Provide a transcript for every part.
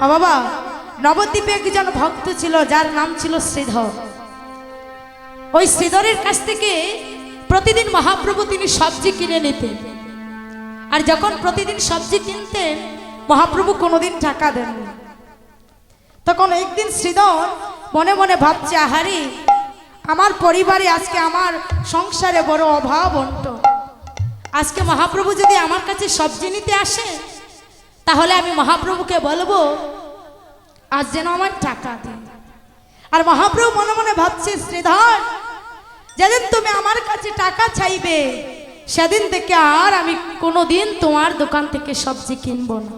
বাবা, নবদ্বীপে একজন ভক্ত ছিল, যার নাম ছিল শ্রীধর। ওই শ্রীধরের কাছ থেকে প্রতিদিন মহাপ্রভু তিনি সবজি কিনে নিতেন। আর যখন প্রতিদিন সবজি কিনতেন, মহাপ্রভু কোনোদিন টাকা দেননি। তখন একদিন শ্রীধর মনে মনে ভাবছে, আহারি, আমার পরিবারে আজকে আমার সংসারে বড় অভাব অন্ত। আজকে মহাপ্রভু যদি আমার কাছে সবজি নিতে আসে তাহলে আমি মহাপ্রভুকে বলব, আজ যেন আমার টাকা দিন আর মহাপ্রভু মনে মনে ভাবছে, শ্রীধর, যেদিন তুমি আমার কাছে টাকা চাইবে, সেদিন থেকে আর আমি কোনোদিন তোমার দোকান থেকে সবজি কিনবো না।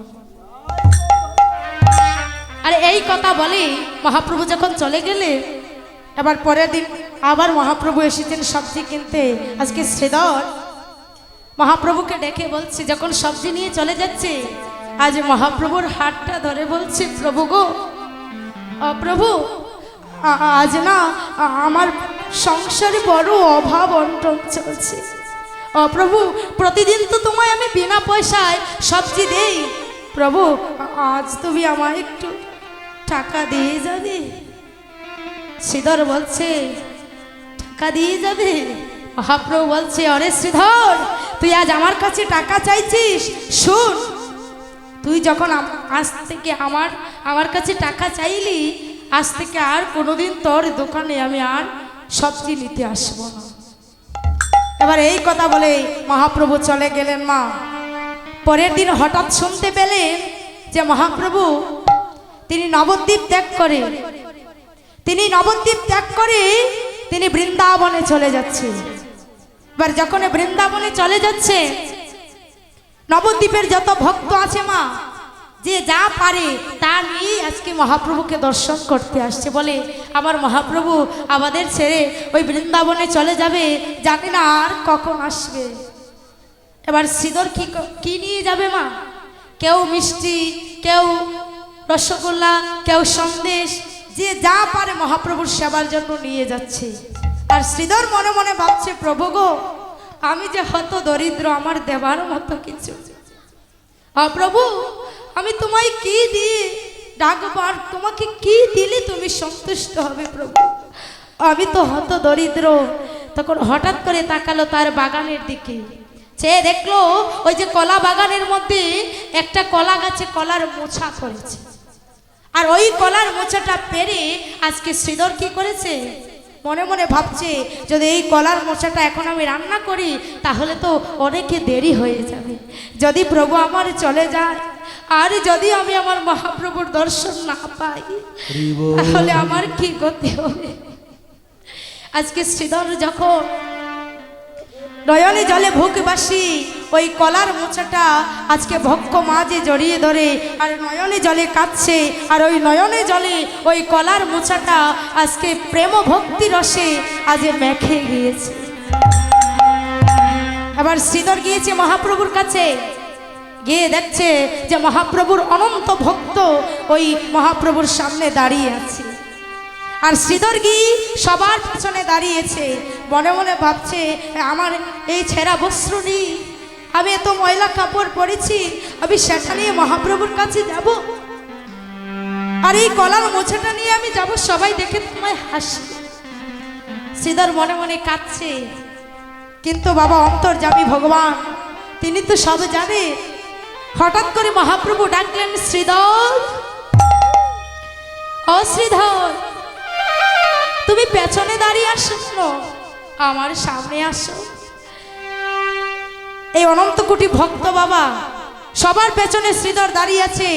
আর এই কথা বলে, মহাপ্রভু যখন চলে গেলে, এবার পরের দিন আবার মহাপ্রভু এসেছেন সবজি কিনতে। আজকে শ্রীধর মহাপ্রভুকে ডেকে বলছে, যখন সবজি নিয়ে চলে যাচ্ছে আজ মহাপ্রভুর হাতটা ধরে বলছে, প্রভু গো প্রভু আজ না আমার সংসারে বড় অভাব অন্টন চলছে। প্রভু, প্রতিদিন তো তোমায় আমি বিনা পয়সায় সবজি দেই। প্রভু, আজ তুমি আমায় একটু টাকা দিয়ে যাবে? শ্রীধর বলছে, টাকা দিয়ে যাবে? মহাপ্রভু বলছে, অরে শ্রীধর, তুই আজ আমার কাছে টাকা চাইছিস? শোন তুই যখন আজ থেকে আমার আমার কাছে টাকা চাইলি, আজ থেকে আর কোনোদিন তোর দোকানে আমি আর সবজি নিতে আসব না। এবার এই কথা বলে মহাপ্রভু চলে গেলেন মা। পরের দিন হঠাৎ শুনতে পেলেন যে মহাপ্রভু, তিনি নবদ্বীপ ত্যাগ করে, তিনি নবদ্বীপ ত্যাগ করে তিনি বৃন্দাবনে চলে যাচ্ছে এবার যখন বৃন্দাবনে চলে যাচ্ছে নবদ্বীপের যত ভক্ত আছে মা, যে যা পারে তা নিয়ে আজকে মহাপ্রভুকে দর্শন করতে আসছে। বলে, আমার মহাপ্রভু আমাদের ছেড়ে ওই বৃন্দাবনে চলে যাবে, জানি না আর কখন আসবে। এবার সিঁদর কি ক- নিয়ে যাবে মা? কেউ মিষ্টি, কেউ রসগোল্লা, কেউ সন্দেশ, যে যা পারে মহাপ্রভুর সেবার জন্য নিয়ে যাচ্ছে। আর শ্রীধর মনে মনে ভাবছে, প্রভু গো আমি যে হত দরিদ্র, আমার দেবার মতো কিছু। প্রভু, আমি তোমায় কি দিয়ে ডাকবার তোমাকে কি দিলে তুমি সন্তুষ্ট হবে, প্রভু? আমি তো হত দরিদ্র, তখন হঠাৎ করে তাকালো তার বাগানের দিকে। সে দেখল ওই যে কলা বাগানের মধ্যে একটা কলা গাছে কলার মোছা করেছে আর ওই কলার মোছাটা পেরে আজকে শ্রীধর কি করেছে? মনে মনে ভাবছে যদি এই কলার মোচাটা এখন আমি রান্না করি তাহলে তো অনেকে দেরি হয়ে যাবে। যদি প্রভু আমার চলে যায় আর যদি আমি আমার মহাপ্রভুর দর্শন না পাই তাহলে আমার কি গতি হবে? আজকে শ্রীধর যখন নয়নে জলে ভুকবাসী ওই কলার মোচাটা আজকে ভক্ষ মাঝে জড়িয়ে ধরে, আর নয়নে জলে কাঁদছে, আর ওই নয়নে জলে ওই কলার মোচাটা আজকে প্রেম ভক্তি রসে আজ মেখে গিয়েছে। আবার শ্রীধর গিয়েছে মহাপ্রভুর কাছে, গিয়ে দেখছে যে মহাপ্রভুর অনন্ত ভক্ত ওই মহাপ্রভুর সামনে দাঁড়িয়ে আছে। আর শ্রীধর্গী সবার পিছনে দাঁড়িয়েছে, মনে মনে ভাবছে, আমার এই ছেঁড়া বস্ত্র নেই আমি এত ময়লা কাপড় পরেছি, আমি সেটা নিয়ে মহাপ্রভুর কাছে যাব। আর এই কলার মোছাটা নিয়ে আমি যাব, সবাই দেখে তোমায় হাসি। শ্রীধর মনে মনে কাঁদছে। কিন্তু বাবা, অন্তর যাবি ভগবান, তিনি তো সব জানে। হঠাৎ করে মহাপ্রভু ডাকলেন, শ্রীধর! ও শ্রীধর, তুমি পেছনে দাঁড়িয়ে আসো? আমার সামনে আসো। এই অনন্ত কোটি ভক্ত বাবা সবার পেছনে শ্রীধর দাঁড়িয়ে আছে।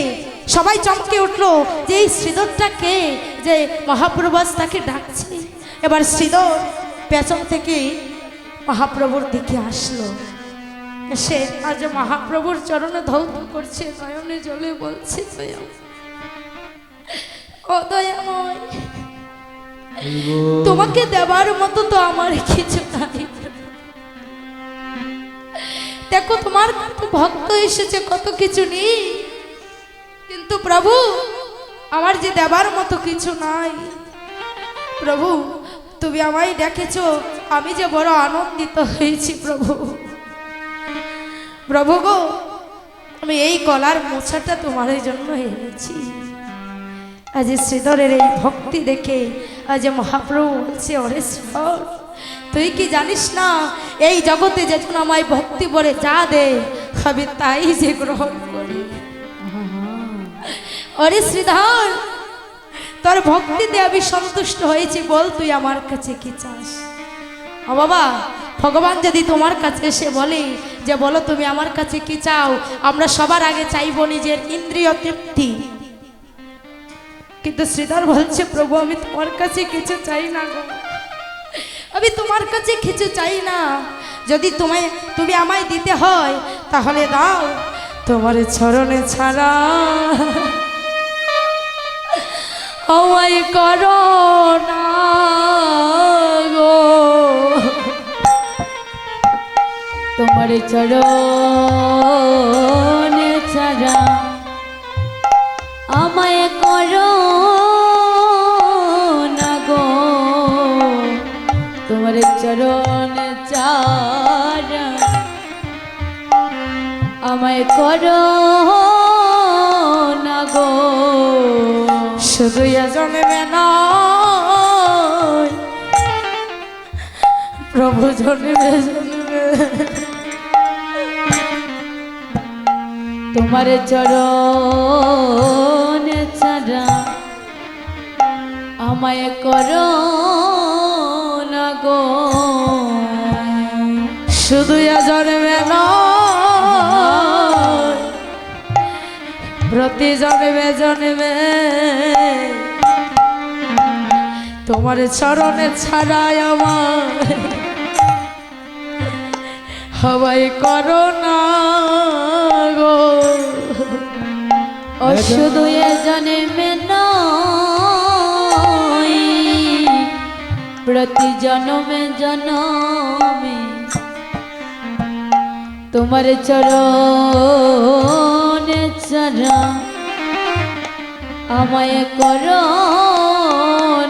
সবাই চমকে উঠল যে এই শ্রীধরটা কে? যে মহাপ্রভাস তাকে ডাকছে। এবার শ্রীধর পেছন থেকে মহাপ্রভুর দিকে আসলো। সে আজ মহাপ্রভুর চরণে ধৌত করছে নয়নে জলে বলছে দয়া ও দয়াময়। তোমাকে দেবার মতো তো আমার কিছু নাই দেখো তোমার কত ভক্ত এসেছে, কত কিছু নেই। কিন্তু প্রভু, আমার যে দেবার মতো কিছু নাই। প্রভু, তুমি আমায় ডেকেছো, আমি যে বড় আনন্দিত হয়েছি, প্রভু। প্রভু গো, আমি এই কলার মোছাটা তোমার জন্য এনেছি। আজ শ্রীধরের এই ভক্তি দেখে আজ মহাপ্রভু বলছে শ্রীধর তুই কি জানিস না? এই জগতে যেজন আমায় ভক্তি বলে যা দে, আমি তাই যে গ্রহণ করি। ওরে শ্রীধর, তোর ভক্তিতে আমি সন্তুষ্ট হয়েছি বল তুই আমার কাছে কি চাস? ও বাবা, ভগবান যদি তোমার কাছে এসে বলে যে, বলো তুমি আমার কাছে কি চাও, আমরা সবার আগে চাইব নিজের ইন্দ্রিয় তৃপ্তি। কিন্তু শ্রীধর বলছে, প্রভু, আমি তোমার কাছে কিছু চাই না গো। আমি তোমার কাছে কিছু চাই না। যদি তোমায়, তুমি আমায় দিতে হয়, তাহলে দাও। তোমার চরণে ছাড়া। আমায় করো না গো। তোমার চরণ ছাড়া। তোমার চরণ ছাড়া আমায় করো না গো। শুধু জন্মে নয়। প্রভু জন্মে। তোমার চরণ ছাড়া আমায় করো শুধু জন্মে প্রতি জন্মে জন্মে তোমার চরণে ছাড়াই আমার হবাই করো না গো। ও শুধু এ জন্মে প্রতি জন্মে জন্মে তোমার চরণ ছাড়া আমায় করো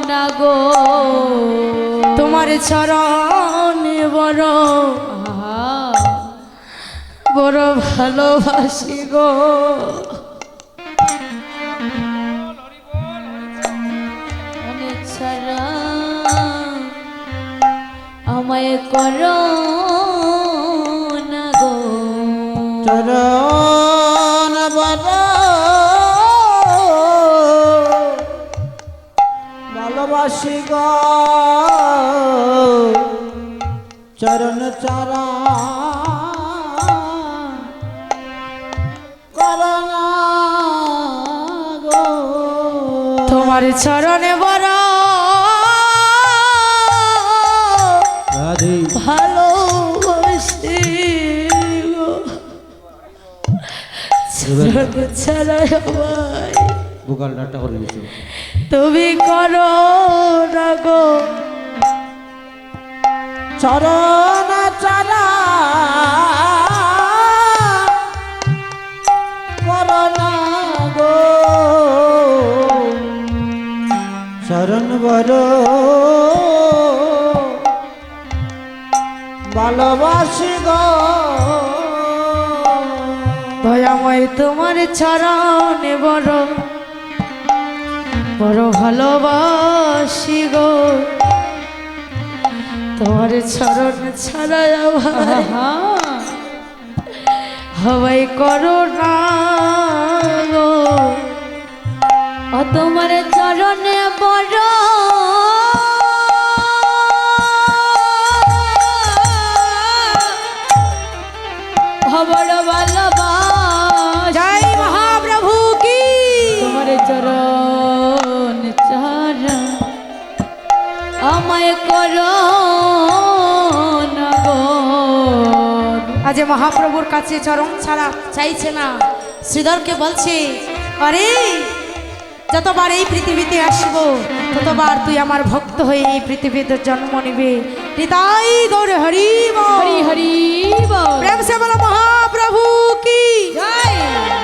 না গো। তোমার চরণে বড় বড় ভালোবাসি গো। আমায় করো চরণ চারা তোমার চরণে বড় গো। চরণ ছাড়া বুকাল ডাটা করে দিয়েছ। তুমি করো না গো। চরণ চারা গো। চরণ বড়। ভালোবাসি গো। দয়াময় তোমার চরণে বড়। বড় ভালোবাসি গো। তোমার চরণ ছাড়া হবাই করো না গো। তোমার চরণে বড় আজ মহাপ্রভুর কাছে চরম ছাড়া চাইছে না। শ্রীধরকে বলছে আরে যতবার এই পৃথিবীতে আসব ততবার তুই আমার ভক্ত হয়ে এই পৃথিবীতে জন্ম নিবে। হৃদয় দৌড় হরি হরি হরি প্রেম সে বলো মহাপ্রভু কি? জয়।